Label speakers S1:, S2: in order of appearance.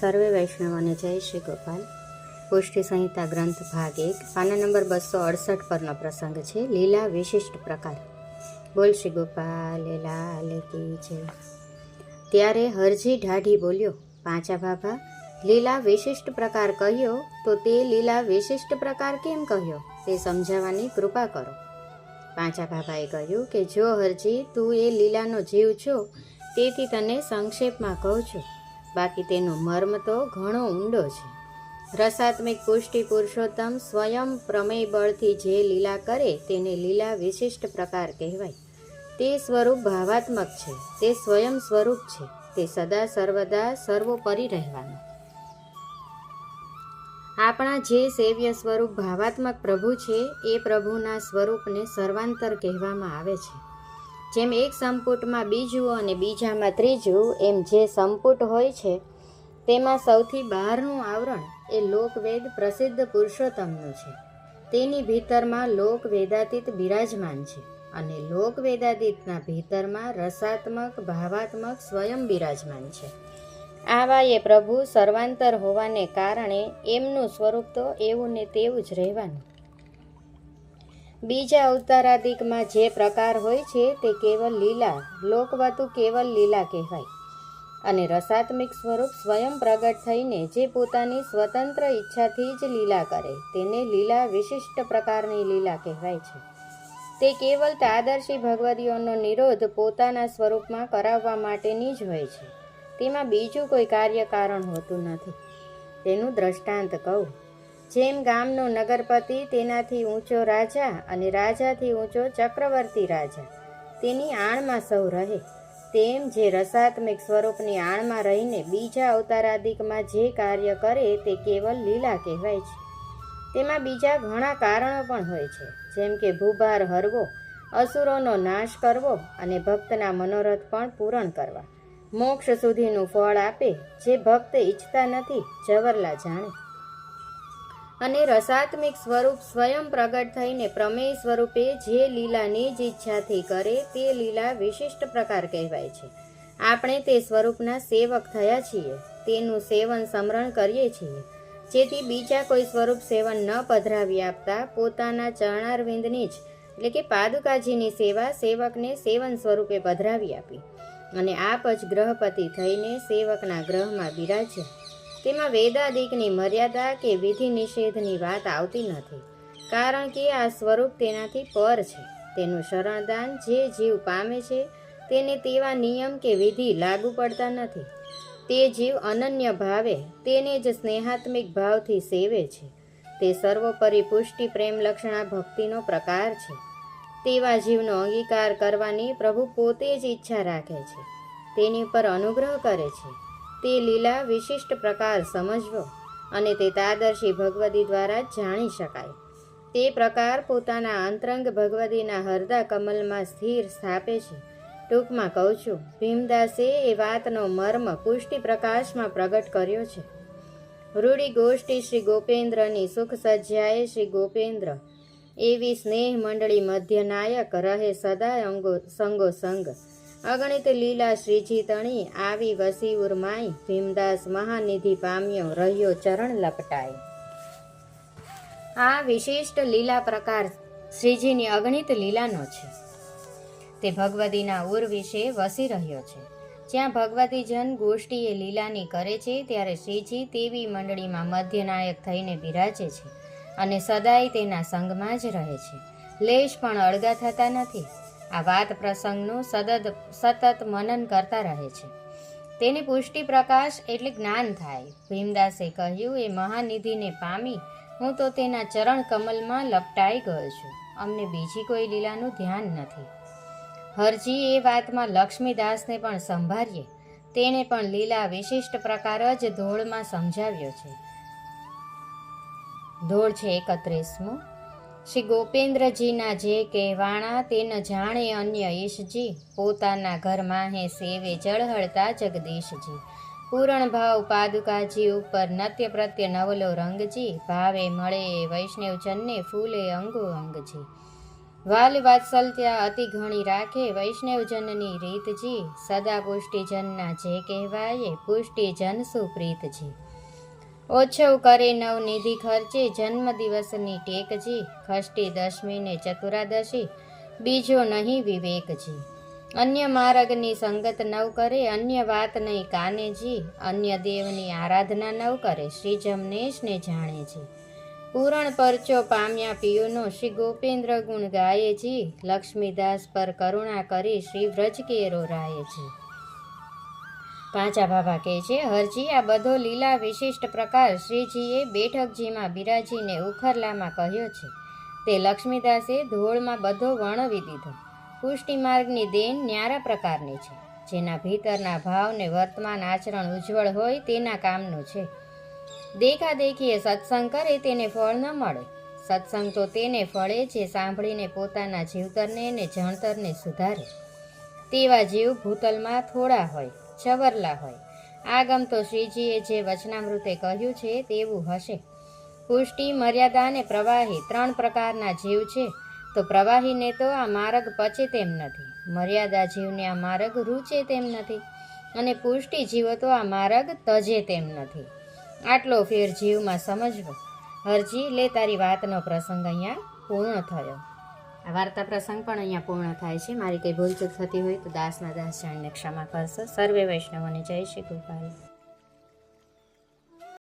S1: સર્વે વૈષ્ણવોને જય શ્રી ગોપાલ. પુષ્ટિ સંહિતા ગ્રંથ ભાગ એક, પાના નંબર બસો અડસઠ પરનો પ્રસંગ છે, લીલા વિશિષ્ટ પ્રકાર. બોલ શ્રી ગોપાલ લાલ કી છે. ત્યારે હરજી ઢાઢી બોલ્યો, પાંચા ભાભા, લીલા વિશિષ્ટ પ્રકાર કહ્યો, તો તે લીલા વિશિષ્ટ પ્રકાર કેમ કહ્યો? તે સમજાવવાની કૃપા કરો. પાંચા બાબાએ કહ્યું કે, જો હરજી તું એ લીલાનો જીવ છો, તેથી તને સંક્ષેપમાં કહું છું. બાકી તેનો મર્મ તો ઘણો ઊંડો છે. રસાત્મિક પુષ્ટિ પુરુષોત્તમ સ્વયં પ્રમેય બળથી જે લીલા કરે તેને લીલા વિશિષ્ટ પ્રકાર કહેવાય. તે સ્વરૂપ ભાવાત્મક છે, તે સ્વયં સ્વરૂપ છે, તે સદા સર્વદા સર્વોપરી રહેવાનું. આપણા જે સેવ્ય સ્વરૂપ ભાવાત્મક પ્રભુ છે, એ પ્રભુના સ્વરૂપને સર્વાંતર કહેવામાં આવે છે. જેમ એક સંપુટમાં બીજું અને બીજામાં ત્રીજું, એમ જે સંપુટ હોય છે, તેમાં સૌથી બહારનું આવરણ એ લોકવેદ પ્રસિદ્ધ પુરુષોત્તમનું છે. તેની ભીતરમાં લોકવેદાતીત બિરાજમાન છે અને લોક વેદાતીતના ભીતરમાં રસાત્મક, ભાવાત્મક સ્વયં બિરાજમાન છે. આવા એ પ્રભુ સર્વાંતર હોવાને કારણે એમનું સ્વરૂપ તો એવું ને તેવું જ રહેવાનું. બીજા અવતારાદિકમાં જે પ્રકાર હોય છે તે કેવલ લીલા, લોકવતુ કેવલ લીલા કહેવાય. અને રસાત્મિક સ્વરૂપ સ્વયં પ્રગટ થઈને જે પોતાની સ્વતંત્ર ઈચ્છાથી જ લીલા કરે, તેને લીલા વિશિષ્ટ પ્રકારની લીલા કહેવાય છે. તે કેવલ તાદર્શી ભગવદીઓનો નિરોધ પોતાના સ્વરૂપમાં કરાવવા માટેની જ હોય છે. તેમાં બીજું કોઈ કાર્ય કારણ હોતું નથી. તેનું દ્રષ્ટાંત કહું. જેમ ગામનો નગરપતિ તેનાથી ઊંચો રાજા અને રાજાથી ઊંચો ચક્રવર્તી રાજા. તેની આણમાં સૌ રહે. તેમ જે રસાત્મિક સ્વરૂપની આણમાં રહીને બીજા અવતારાદિકમાં જે કાર્ય કરે તે કેવલ લીલા કહેવાય છે. તેમાં બીજા ઘણા કારણો પણ હોય છે. જેમ કે ભૂભાર હરવો, અસુરોનો નાશ કરવો અને ભક્તના મનોરથ પણ પૂરણ કરવા. મોક્ષ સુધીનું ફળ આપે, જે ભક્ત ઈચ્છતા નથી, જવરલા જાણે. અને રસાત્મિક સ્વરૂપ સ્વયં પ્રગટ થઈને પ્રમેય સ્વરૂપે જે લીલાની જ ઈચ્છાથી કરે તે લીલા વિશિષ્ટ પ્રકાર કહેવાય છે. આપણે તે સ્વરૂપના સેવક થયા છીએ, તેનું સેવન સમરણ કરીએ છીએ. જેથી બીજા કોઈ સ્વરૂપ સેવન ન પધરાવી આપતા પોતાના ચરણારવિંદની જ, એટલે કે પાદુકાજીની સેવા સેવકને સેવન સ્વરૂપે પધરાવી આપી. અને આપ જ ગ્રહપતિ થઈને સેવકના ગ્રહમાં બિરાજ્યા. તેમાં વેદાદિકની મર્યાદા કે વિધિ નિષેધની વાત આવતી નથી. કારણ કે આ સ્વરૂપ તેનાથી પર છે. તેનું શરણદાન જે જીવ પામે છે, તેને તેવા નિયમ કે વિધિ લાગુ પડતા નથી. તે જીવ અનન્ય ભાવે, તેને જ સ્નેહાત્મિક ભાવથી સેવે છે. તે સર્વોપરી પુષ્ટિ પ્રેમ લક્ષણા ભક્તિનો પ્રકાર છે. તેવા જીવનો અંગીકાર કરવાની પ્રભુ પોતે જ ઈચ્છા રાખે છે. તેની પર અનુગ્રહ કરે છે. તે લીલા વિશિષ્ટ પ્રકાર સમજવો અને તે તાદર્શી ભગવદી દ્વારા જાણી શકાય. તે પ્રકાર પોતાના અંતરંગ ભગવદીના હરદા કમલમાં સ્થિર સ્થાપે છે. ટૂંકમાં કહું છું, ભીમદાસે એ વાતનો મર્મ પુષ્ટિ પ્રકાશમાં પ્રગટ કર્યો છે. રૂઢી ગોષ્ઠી શ્રી ગોપેન્દ્રની સુખ સજ્જાએ શ્રી ગોપેન્દ્ર એવી સ્નેહ મંડળી મધ્યનાયક રહે સદાય અંગો સંગો સંગ. અગણિત લીલા શ્રીજી તણી આવી વસી ઉર્માઈ, ભીમદાસ મહાનિધિ પામ્યો, રહ્યો ચરણ લપટાય આ વિશિષ્ટ લીલા પ્રકાર શ્રીજીની અગણિત લીલાનો છે. તે ભગવતીના ઉર વિશે વસી રહ્યો છે. જ્યાં ભગવતી જન ગોષ્ઠીએ લીલાની કરે છે, ત્યારે શ્રીજી તેવી મંડળીમાં મધ્યનાયક થઈને બિરાજે છે અને સદાય તેના સંગમાં જ રહે છે. લેશ પણ અળગા થતા નથી. આ વાત પ્રસંગનું સદદ, સતત મનન કરતા રહે છે. તેને પુષ્ટિ પ્રકાશ એટલે જ્ઞાન થાય. ભીમદાસે કહ્યું, એ મહાનિધિને પામી હું તો તેના ચરણ કમલમાં લપટાઈ ગયો છું. અમને બીજી કોઈ લીલાનું ધ્યાન નથી. હરજી એ વાતમાં લક્ષ્મીદાસને પણ સંભાળીએ. તેણે પણ લીલા વિશિષ્ટ પ્રકાર જ ધોળમાં સમજાવ્યો છે. ધોળ છે એકત્રીસમો. શ્રી ગોપેન્દ્રજીના જે કહેવાણા તેન જાણે અન્ય ઈશજી. પોતાના ઘરમાં હે સેવે જળહળતા જગદીશજી. પૂરણ ભાવ પાદુકાજી ઉપર નત્ય પ્રત્યે નવલો રંગજી. ભાવે મળે વૈષ્ણવજનને ફૂલે અંગો અંગજી. વાલ વાત્સલ્ય અતિ ઘણી રાખે વૈષ્ણવજનની રીતજી. સદા પુષ્ટિજનના જે કહેવાય પુષ્ટિજન સુપ્રીતજી. ઓછવ કરે નવનિધિ ખર્ચે જન્મદિવસની ટેકજી, ખષ્ટી દશમીને ચતુરાદશી, બીજો નહીં વિવેકજી. અન્ય માર્ગની સંગત નવ કરે, અન્ય વાત નહીં કાનેજી, અન્ય દેવની આરાધના નવ કરે શ્રી જમનેશને જાણેજી. પૂરણ પરચો પામ્યા પિયુનો શ્રી ગોપેન્દ્ર ગુણ ગાયેજી, લક્ષ્મીદાસ પર કરુણા કરી શ્રી વ્રજ કેરો રાયેજી. પાંચા બાબા કહે છે, હરજી, આ બધો લીલા વિશિષ્ટ પ્રકાર શ્રીજીએ બેઠકજીમાં બિરાજીને ઉખરલામાં કહ્યો છે. તે લક્ષ્મીદાસે ધોળમાં બધો વર્ણવી દીધો. પુષ્ટિ માર્ગની દેન ન્યારા પ્રકારની છે. જેના ભીતરના ભાવને વર્તમાન આચરણ ઉજ્જવળ હોય તેના કામનું છે. દેખાદેખીએ સત્સંગ કરે તેને ફળ ન મળે. સત્સંગ તો તેને ફળે જે સાંભળીને પોતાના જીવતરને અને જણતરને સુધારે. તેવા જીવ ભૂતલમાં થોડા હોય. છવરલા હોય. આગમ તો શ્રીજીએ જે વચનામૃતે કહ્યું છે તેવું હશે. પુષ્ટિ, મર્યાદા અને પ્રવાહી ત્રણ પ્રકારના જીવ છે. તો પ્રવાહીને તો આ માર્ગ પચે તેમ નથી. મર્યાદા જીવને આ માર્ગ રૂચે તેમ નથી. અને પુષ્ટિ જીવો તો આ માર્ગ તજે તેમ નથી. આટલો ફેર જીવમાં સમજવો. હરજી લે તારી વાતનો પ્રસંગ અહીંયા પૂર્ણ થયો. આ વાર્તા પ્રસંગ પણ અહીંયા પૂર્ણ થાય છે. મારી કંઈ ભૂલચૂક થતી હોય તો દાસના દાસ જાણને ક્ષમા કરશો. સર્વે વૈષ્ણવોને જય શ્રી ગોપાલ.